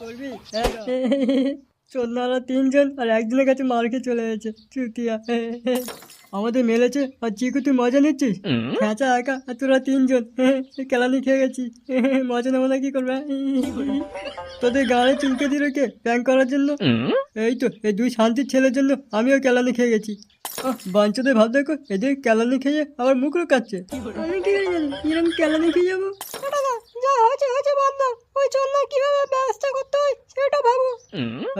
করবি? তিনজন আর একজনের কাছে মার খেয়ে চলে গেছে চুতিয়া। আমাদের মেলেছে আর চিকু তুই মজা নিচ্ছিস? খেঁচা একা আর তোরা তিনজন। কেলানি খেয়ে গেছি। মজা নেব না কি করবে? তোদের গাড়ি চুলকে দিল কে প্যাং করার জন্য? এই তো এই দুই শান্তির ছেলের জন্য আমিও কেলানি খেয়ে গেছি। আহ, বাঞ্চদের ভাব দেখো এদের কেলানি খেয়ে আবার মুখ রুকাচ্ছে আমি কি করে জানি কিরম কেলানি খেয়ে যাব? হয়েছে হয়েছে বাদ দাও। ওই জন্য কীভাবে ব্যবস্থা করতে হয় সেটা ভাবো।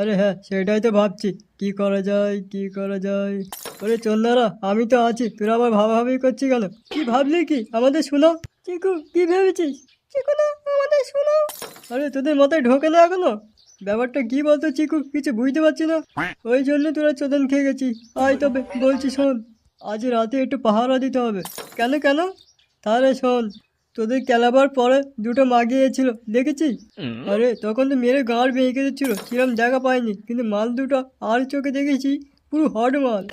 আরে হ্যাঁ সেটাই তো ভাবছি। কি করা যায় কি করা যায়? ওরে চন্দারা আমি তো আছি তোরা আবার ভাবাভাবি করছি কেন? কি ভাবলি কি? আমাদের শোনাও চিকু কি ভেবেছিস? চিকু না আমাদের শোনাও আরে তোদের মাথায় ঢোকে না এখনও? ব্যাপারটা কি বলতো চিকু? কিছু বুঝতে পারছি না। ওই জন্য তোরা চোদন খেয়ে গেছি। আয় তবে বলছি শোন আজ রাতে একটু পাহারা দিতে হবে। কেন কেন? তাহলে শোন তোদের কেলাবার পরে দুটো মাগিয়েছিল দেখেছিস? আরে তখন তো মেরে গাঁড় ভেঙে দিচ্ছিল কিরম জায়গা পাইনি কিন্তু মাল দুটো আর চোখে দেখেছি পুরো হট মাল।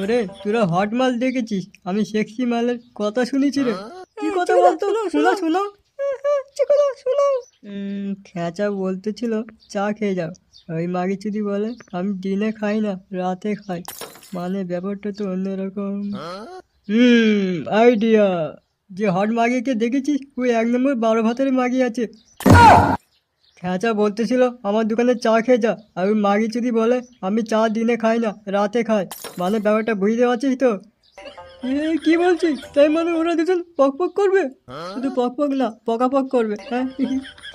ওরে তোরা হট মাল দেখেছিস আমি সেক্সি মালের কথা শুনেছি রে। কি কথা বলতো? শোনো শোনো। শোনো খেঁচা বলতেছিল চা খেয়ে যাও। ওই মাগি যদি বলে আমি দিনে খাই না রাতে খাই। মানে ব্যাপারটা তো অন্যরকম। হুম আইডিয়া যে হট মাগিকে দেখেছিস? ওই এক নম্বর বারো ভাতের মাগি আছে। খেঁচা বলতেছিল, আমার দোকানে চা খেয়ে যা। আর ওই মাগি যদি বলে, আমি চা দিনে খাই না, রাতে খাই। মানে ব্যাপারটা বুঝতে পারছিস তো? কি বলছিস? তাই মানে ওরা দুজন পক পক করবে? শুধু পক পক না পকাপক করবে হ্যাঁ?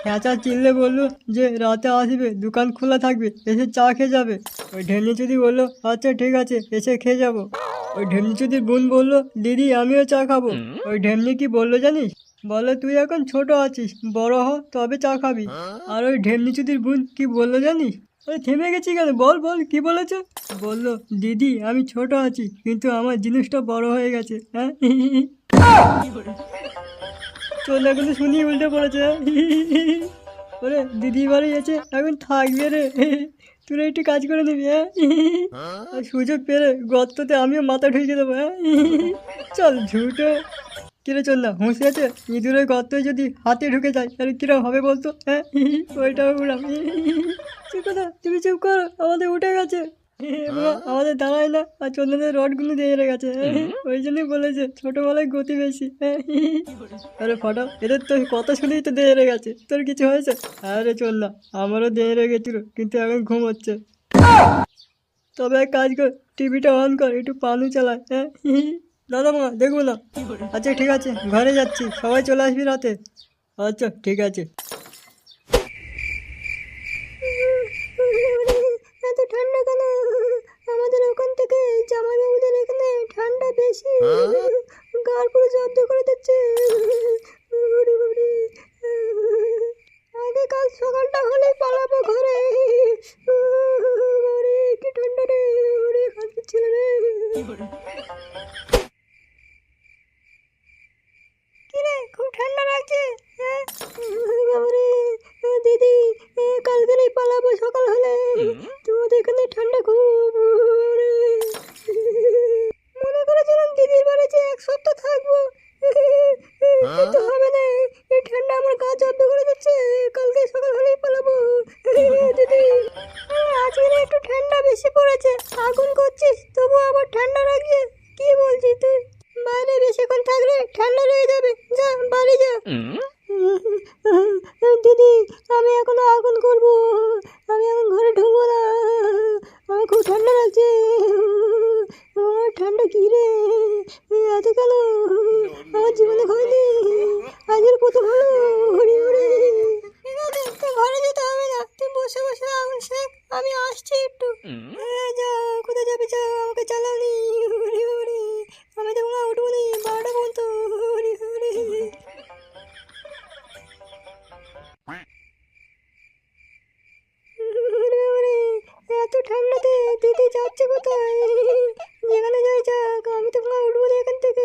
খেঁচা চিনলে বলল যে রাতে আসবে, দোকান খোলা থাকবে, এসে চা খেয়ে যাবে। ওই ঢেমনি যদি বলল আচ্ছা ঠিক আছে, এসে খেয়ে যাব। ওই ঢেমনি যদি বোন বলল দিদি আমিও চা খাব। ওই ঢেমনি কি বলল জানিস? বলে তুই এখন ছোট আছিস বড় হ তবে চা খাবি। আর ওই ঢেমনি চুদির বোন কি বলল জানিস? ওই থেমে গেছি কেন? বল বল কি বলেছে? বলল দিদি আমি ছোট আছি কিন্তু আমার জিনিসটা বড় হয়ে গেছে। হ্যাঁ? চোদাগুলো শুনি উল্টে পড়েছে? ওরে দিদি বাড়ি আছে এখন থাকবে রে। তুই একটু কাজ করে দিবি হ্যাঁ? সুযোগ পেলে গর্ততে আমিও মাথা ঢুকে দেবো হ্যাঁ? চল ঝুটো কিরে চল না হুঁশি আছে ইঁদুরের গর্তে যদি হাতে ঢুকে যায়, তাহলে কিরম হবে বলতো হ্যাঁ? ওইটাও উড়াম চুপ কথা তুমি চুপ কর, আমাদের উঠে গেছে। আমাদের দাঁড়ায় না আর চন্দনের রডগুলো দিয়ে গেছে। ওই জন্যই বলেছে ছোটবেলায় গতি বেশি। আরে ফটো এদের তো কত শুনেই তো দিয়ে গেছে। তোর কিছু হয়েছে? আরে চল না আমারও দিয়ে গেছিল কিন্তু এখন ঘুম হচ্ছে। তবে এক কাজ কর টিভিটা অন কর একটু পানু চালায়। হ্যাঁ দাদা মা দেখব না? আচ্ছা ঠিক আছে ঘরে যাচ্ছি সবাই চলে আসবি রাতে। আচ্ছা ঠিক আছে এত ঠান্ডা কেন আমাদের ওখান থেকে জামাইবাবুদের এখানে ঠান্ডা বেশি। গার পুরো জব্দ করে দিচ্ছে। আগে কাল সকালটা হলে পালাবো ঘরে। কি ঠান্ডা রে। ওরে কাঁদতে ছিল রে। খুব ঠান্ডা লাগছে? হ্যাঁ? দিদি সকাল হলে। দিদি আমি এখন আগুন করব। আমি এখন ঘরে ঢুকবো না। আমার খুব ঠান্ডা লাগছে। আমার ঠান্ডা কি রে? এত কেন? আমার জীবনে হয়নি। আজকের প্রথম হলো হরি হরি। ঠিক আছে তুই ঘরে যেতে হবে না। তুই বসে বসে আগুন শেখ আমি আসছি একটু। হ্যাঁ, যা কোথায় যাবি যা? আমাকে চালালি দিদি যাচ্ছে কোথায়? যেখানে যাই যাক, আমি তো মনে উঠবো না এখান থেকে।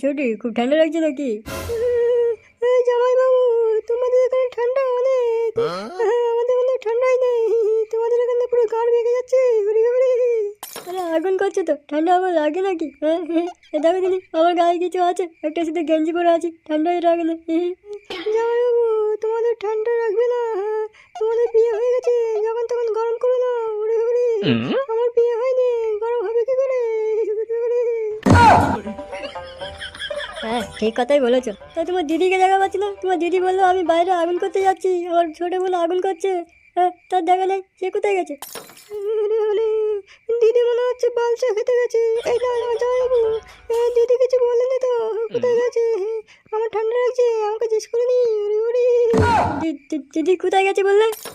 ছোটি, খুব ঠান্ডা লাগছে নাকি? জামাই বাবু তোমাদের এখানে ঠান্ডা অনেক। আমাদের এখানে ঠান্ডাই নেই। তোমাদের এখানে পুরো গাড় বেঁকে যাচ্ছে। ঘুরে ঘুরে। আরে, আগুন করছে তো। ঠান্ডা আমার লাগে নাকি? হ্যাঁ হ্যাঁ। দেখো দিনি আমার গায়ে কিছু আছে। একটা শুধু গেঞ্জি পরে আছি। ঠান্ডাই লাগে না। জামাইবাবু, তোমাদের ঠান্ডা লাগবে না হ্যাঁ, তোমাদের বিয়ে হয়ে গেছে যখন তখন গরম করো না উড়ে উড়ে আমার বিয়ে হয়নি গরম হবে কি করে? হ্যাঁ ঠিক কথাই বলেছ। তা তোমার দিদিকে দেখা পাচ্ছি না। তোমার দিদি বলল আমি বাইরে আগুন করতে যাচ্ছি। আমার ছোট বোন আগুন করছে। হ্যাঁ তার দেখা নেই। সে কোথায় গেছে? দিদি মনে হচ্ছে বালচা খেতে গেছে। এই না জামাইবাবু দিদি কিছু বলেনি তো? কোথায় গেছে? আমার ঠান্ডা লাগছে। আমাকে জিজ্ঞেস দি- দি- দিদি কোথায় গেছে বললে?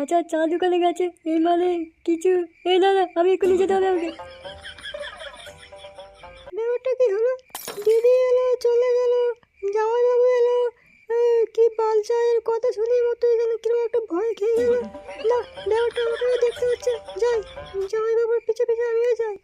আচ্ছা চা দোকানে গেছে। এই মানে কিছু? এই দাদা আমি এক্ষুনি যেতে হবে আমাকে। ব্যাপারটা কি হলো? দিদি এলো চলে গেল জামাইবাবু এলো। কি পাল চায়ের কথা শুনি মতো এখানে কীরকম একটা ভয় খেয়ে গেল। না ব্যাপারটা আমাকে দেখতে হচ্ছে। যাই জামাইবাবুর পিছে পিছে আমিও যাই।